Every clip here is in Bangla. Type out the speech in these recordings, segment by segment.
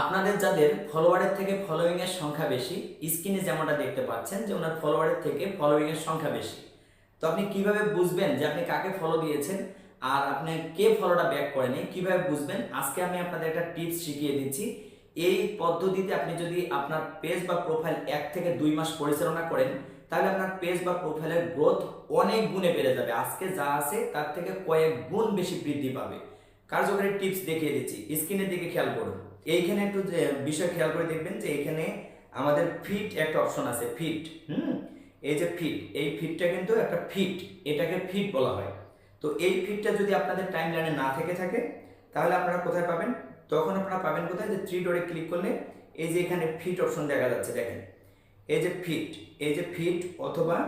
আপনাদের যাদের ফলোয়ারের থেকে ফলোয়িং এর সংখ্যা বেশি স্ক্রিনে যেমনটা দেখতে পাচ্ছেন যে ওনার ফলোয়ারের থেকে ফলোয়িং এর সংখ্যা বেশি। তো আপনি কীভাবে বুঝবেন যে আপনি কাকে ফলো দিয়েছেন আর আপনি কে ফলোটা ব্যাক করেনি, কীভাবে বুঝবেন? আজকে আমি আপনাদের একটা টিপস শিখিয়ে দিচ্ছি। এই পদ্ধতিতে আপনি যদি আপনার পেজ বা প্রোফাইল এক থেকে দুই মাস পরিচালনা করেন, তাহলে আপনার পেজ বা প্রোফাইলের গ্রোথ অনেক গুণে বেড়ে যাবে। আজকে যা আছে, তার থেকে কয়েক গুণ বেশি বৃদ্ধি পাবে। কার্যকরী টিপস দেখিয়ে দিচ্ছি। স্ক্রিনের দিকে খেয়াল করুন। এইখানে একটু বিষয় খেয়াল করে দেখবেন যে এখানে আমাদের ফিট একটা অপশন আছে, ফিট, হুম? এই যে ফিট, এই ফিটটা কিন্তু একটা ফিট, এটাকে ফিট বলা হয়। তো এই ফিটটা যদি আপনাদের টাইম লাইনে না থেকে থাকে, তাহলে আপনারা কোথায় পাবেন? তখন আপনারা পাবেন কোথায়? যে থ্রি ডোরে ক্লিক করলে এই যে এখানে ফিট অপশন দেখা যাচ্ছে, দেখেন। এই যে ফিট, এই যে ফিট অথবা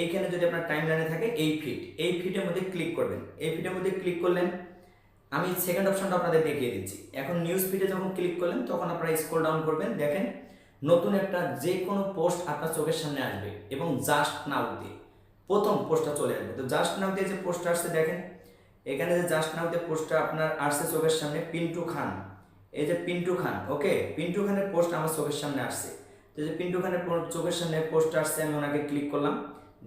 এইখানে যদি আপনার টাইম লাইনে থাকে, এই ফিট, এই ফিটের মধ্যে ক্লিক করবেন। এই ফিটের মধ্যে ক্লিক করলেন আমি সেকেন্ড অপশনটা আপনাদের দেখিয়ে দিচ্ছি। এখন নিউজ ফিডে যখন ক্লিক করলেন, তখন আপনারা স্ক্রল ডাউন করবেন, দেখেন নতুন একটা যে কোনো পোস্ট আপনার চোখের সামনে আসবে এবং জাস্ট নাউতে প্রথম পোস্টটা চলে আসবে। তো জাস্ট নাউতে যে পোস্টটা আসছে, দেখেন, এখানে যে জাস্ট নাউতে পোস্টটা আপনার আসছে চোখের সামনে, পিন্টু খান। এই যে পিন্টু খান ওকে পিন্টু খানের পোস্ট আমার চোখের সামনে আসছে। তো যে পিন্টু খানের চোখের সামনে পোস্ট আসছে, আমি ওনাকে ক্লিক করলাম।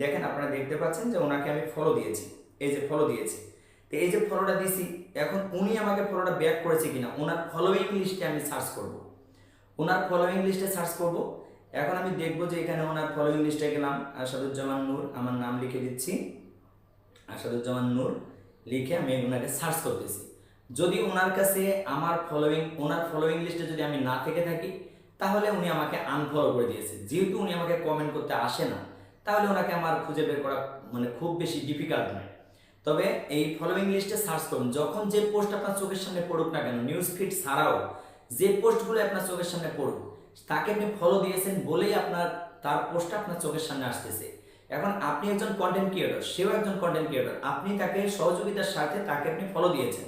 দেখেন আপনারা দেখতে পাচ্ছেন যে ওনাকে আমি ফলো দিয়েছি। এই যে ফলো দিয়েছি। তো এই যে ফলোটা দিছি এখন উনি আমাকে ফলোটা ব্যাক করেছে কিনা ওনার ফলোইং লিস্টে আমি সার্চ করব। ওনার ফলোইং লিস্টে সার্চ করব। এখন আমি দেখব যে এখানে ওনার ফলোইং লিস্টে গেলাম আসাদুজ্জামান নূর, আমার নাম লিখে দিচ্ছি। আসাদুজ্জামান নূর লিখে আমি ওনাকে সার্চ করতেছি। যদি ওনার কাছে আমার ফলোইং ওনার ফলোইং লিস্টে যদি আমি না থেকে থাকি, তাহলে উনি আমাকে আনফলো করে দিয়েছে। যেহেতু উনি আমাকে কমেন্ট করতে আসে না, তাহলে ওনাকে আমার খুঁজে বের করা মানে খুব বেশি ডিফিকাল্ট নয়। তবে এই ফলোইং লিস্টে সার্চ করুন। যখন যে পোস্ট আপনার চোখের সামনে পড়ুক না কেন নিউজ ফিড ছাড়াও যে পোস্টগুলো আপনার চোখের সামনে পড়ুক, তাকে আপনি ফলো দিয়েছেন বলেই আপনার, তার পোস্টটা আপনার চোখের সামনে আসতেছে। এখন আপনি একজন কন্টেন্ট ক্রিয়েটর সেও একজন কন্টেন্ট ক্রিয়েটর আপনি তাকে সহযোগিতার সাথে তাকে আপনি ফলো দিয়েছেন।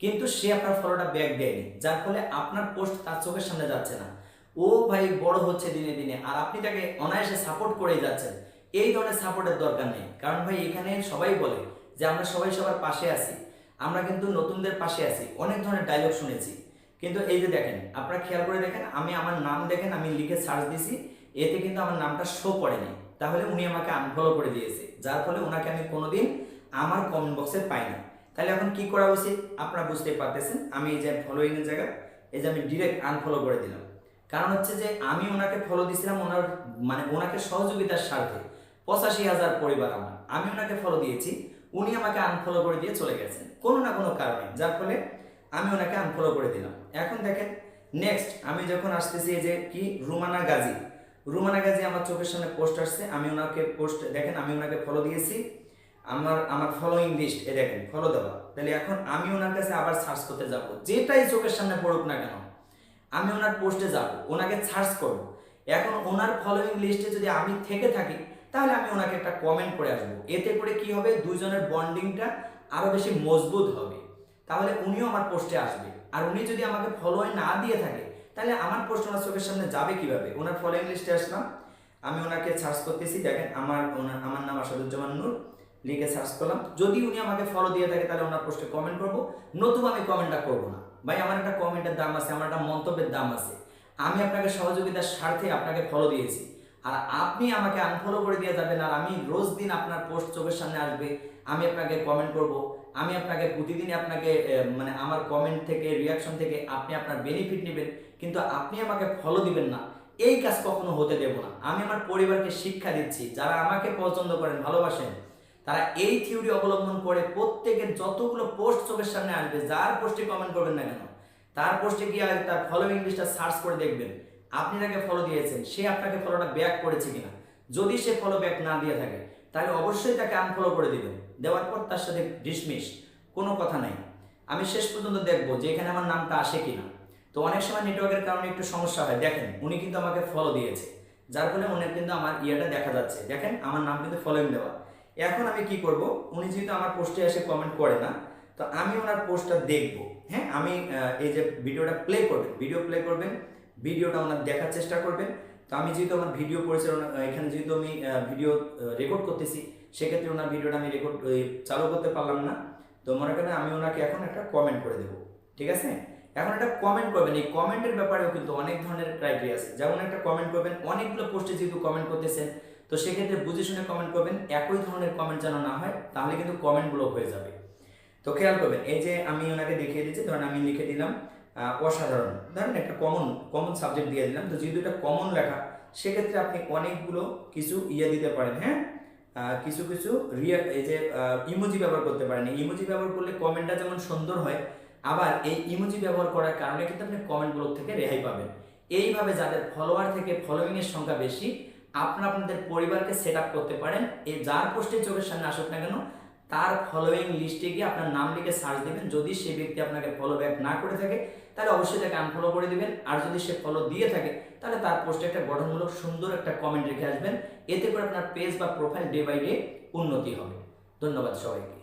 কিন্তু সে আপনার ফলোটা ব্যাক দেয়নি, যার ফলে আপনার পোস্ট তার চোখের সামনে যাচ্ছে না। ও ভাই বড় হচ্ছে দিনে দিনে, আর আপনি তাকে অনায়াসে সাপোর্ট করেই যাচ্ছেন। এই ধরনের সাপোর্টের দরকার নেই। কারণ ভাই এখানে সবাই বলে যে আমরা সবাই সবার পাশে আছি। আমরা কিন্তু নতুনদের পাশে আছি। অনেক ধরনের ডায়লগ শুনেছি। কিন্তু এই যে দেখেন, আপনারা খেয়াল করে দেখেন, আমি আমার নাম দেখেন, আমি লিখে সার্চ দিছি, এতে কিন্তু আমার নামটা শো করেনি তাহলে উনি আমাকে আনফলো করে দিয়েছে। যার ফলে ওনাকে আমি কোনোদিন আমার কমেন্ট বক্সে পাই না তাহলে এখন কি করা উচিত? আপনারা বুঝতেই পারতেছেন, আমি এই যে ফলোইং এর জায়গা, এই যে আমি ডিরেক্ট আনফলো করে দিলাম। কারণ হচ্ছে যে, আমি ওনাকে ফলো দিছিলাম ওনার মানে ওনাকে সহযোগিতার স্বার্থে। পঁচাশি হাজার পরিবার আমার। আমি ওনাকে ফলো দিয়েছি। উনি আমাকে আনফলো করে দিয়ে চলে গেছেন। কোনো না কোনো কারণে। যার ফলে আমি ওনাকে আনফলো করে দিলাম। এখন দেখেন নেক্সট আমি যখন আসতেছি এই যে কি? রুমানা গাজী। রুমানা গাজী আমার চোখের সামনে পোস্ট আসছে। আমি ওনাকে পোস্ট দেখেন, আমি ওনাকে ফলো দিয়েছি। আমার আমার ফলোইং লিস্ট এ দেখেন ফলো দেওয়া। তাহলে এখন আমি ওনার কাছে আবার সার্চ করতে যাব। যেটাই চোখের সামনে পড়ুক না কেন, আমি ওনার পোস্টে যাব। ওনাকে সার্চ করব। এখন ওনার ফলোইং লিস্টে যদি আমি থেকে থাকি তাহলে আমি ওনাকে একটা কমেন্ট করে আসব। এতে করে কি হবে? দুইজনের বন্ডিংটা আরও বেশি মজবুত হবে। তাহলে উনিও আমার পোস্টে আসবে। আর উনি যদি আমাকে ফলোই না দিয়ে থাকে, তাহলে আমার পোস্ট ওনার চোখের সামনে যাবে কীভাবে? ওনার ফলোইং লিস্টে আসলাম। আমি ওনাকে সার্চ করতেছি, দেখেন আমার ওনার, আমার নাম আসাদুজ্জামান নূর। লিখে সার্চ করলাম। যদি উনি আমাকে ফলো দিয়ে থাকে, তাহলে ওনার পোস্টে কমেন্ট করব। নতুবা আমি কমেন্টটা করব না। ভাই, আমার একটা কমেন্টের দাম আছে, আমার একটা মন্তব্যের দাম আছে। আমি আপনাকে সহযোগিতার স্বার্থে আপনাকে ফলো দিয়েছি। আর আপনি আমাকে আনফলো করে দিয়ে যাবেন আর আমি রোজ দিন আপনার পোস্ট চোখের সামনে আসবে। আমি আপনাকে কমেন্ট করব। আমি আপনাকে প্রতিদিন আপনাকে মানে আমার কমেন্ট থেকে রিয়াকশন থেকে আপনি আপনার বেনিফিট নেবেন। কিন্তু আপনি আমাকে ফলো দিবেন না। এই কাজ কখনো হতে দেব না। আমি আমার পরিবারকে শিক্ষা দিচ্ছি, যারা আমাকে পছন্দ করেন, ভালোবাসেন, তারা এই থিওরি অবলম্বন করে প্রত্যেকের যতগুলো পোস্ট চোখের সামনে আসবে, যার পোস্টে কমেন্ট করবেন না কেন, তার পোস্টে গিয়ে তার ফলোইং লিস্টটা সার্চ করে দেখবেন। আপনি তাকে ফলো দিয়েছেন, সে আপনাকে ফলোটা ব্যাক করেছে কিনা? যদি সে ফলো ব্যাক না দিয়ে থাকে, তাহলে অবশ্যই তাকে আনফলো করে দিবেন। দেওয়ার পর তার সাথে ডিসমিস, কোনো কথা নাই। আমি শেষ পর্যন্ত দেখব যে এখানে আমার নামটা আসে কিনা। তো অনেক সময় নেটওয়ার্কের কারণে একটু সমস্যা হয়। দেখেন, উনি কিন্তু আমাকে ফলো দিয়েছে। যার ফলে উনি কিন্তু আমার ইয়েটা দেখা যাচ্ছে। দেখেন, আমার নাম কিন্তু ফলোইং দেওয়া। এখন আমি কি করব? উনি যেহেতু আমার পোস্টে এসে কমেন্ট করে না, তো আমি ওনার পোস্টটা দেখব। হ্যাঁ আমি এই যে ভিডিওটা প্লে করবেন ভিডিও প্লে করবেন ভিডিওটা ওনার দেখার চেষ্টা করবেন। তো আমি যেহেতু আমার ভিডিও পরিচালনা এখানে যেহেতু আমি ভিডিও রেকর্ড করতেছি, সেক্ষেত্রে ওনার ভিডিওটা আমি রেকর্ড চালু করতে পারলাম না। তো মনে করেন আমি ওনাকে এখন একটা কমেন্ট করে দেবো, ঠিক আছে? এখন একটা কমেন্ট করবেন। এই কমেন্টের ব্যাপারেও কিন্তু অনেক ধরনের ক্রাইটেরিয়া আছে। যেমন একটা কমেন্ট করবেন, অনেকগুলো পোস্টে যেহেতু কমেন্ট করতেছেন, তো সেক্ষেত্রে বুঝে শুনে কমেন্ট করবেন, একই ধরনের কমেন্ট যেন না হয়, তাহলে কিন্তু কমেন্ট ব্লক হয়ে যাবে। তো খেয়াল করবেন, এই যে আমি ওনাকে দেখিয়ে দিচ্ছি, ধরেন আমি লিখে দিলাম অসাধারণ। ধরেন একটা কমন কমন সাবজেক্ট দিয়ে দিলাম, তো যেহেতু এটা কমন লেখা, সেক্ষেত্রে আপনি অনেকগুলো কিছু ইয়ে দিতে পারেন হ্যাঁ? কিছু কিছু রিয়াল এই যে ইমোজি ব্যবহার করতে পারেন। ইমোজি ব্যবহার করলে কমেন্টটা যেমন সুন্দর হয়, আবার এই ইমোজি ব্যবহার করার কারণে কিন্তু আপনি কমেন্ট ব্লক থেকে রেহাই পাবেন। এইভাবে যাদের ফলোয়ার থেকে ফলোয়িং এর সংখ্যা বেশি, আপনারা আপনাদের পরিবারকে সেট করতে পারেন। এই যার পোস্টে চোখের সামনে আসুক না কেন তার ফলোয়িং লিস্টে গিয়ে আপনার নাম লিখে সার্চ দেবেন। যদি সেই ব্যক্তি আপনাকে ফলো ব্যাক না করে থাকে, তাহলে অবশ্যই তাকে আনফলো করে দিবেন। আর যদি সে ফলো দিয়ে থাকে, তাহলে তার পোস্টে একটা গঠনমূলক সুন্দর একটা কমেন্ট রেখে আসবেন। এতে করে আপনার পেজ বা প্রোফাইল ডে বাই ডে উন্নতি হবে। ধন্যবাদ সবাইকে।